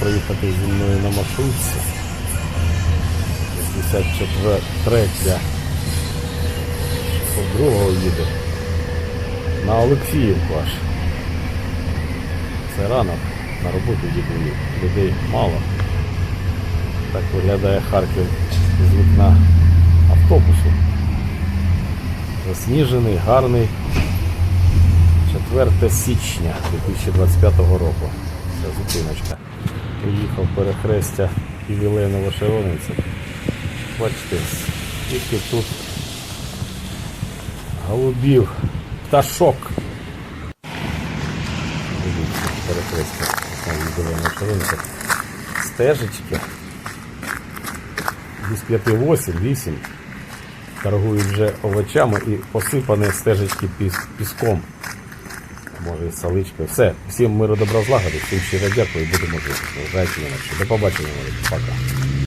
проїхати зі мною на маршрутці. 63 602 їде. На Олексіївку аж. Це ранок. На роботу їду. Людей мало. Так виглядає Харків з вікна автобусу. Засніжений, гарний. 4 січня 2025 року. Це зупиночка. Приїхав перехрестя Євіленова Шарониця. Бачите, скільки тут голубів, пташок. Дивіться, перехрестя Євіленова Шарониця. Стежечки. Десь 5-8, 8 торгують вже овочами і посипані стежечки піс- піском. Може і саличкою. Все. Всім миру добра злагоди, всім щиро дякую будемо жити. До побачення. Пока.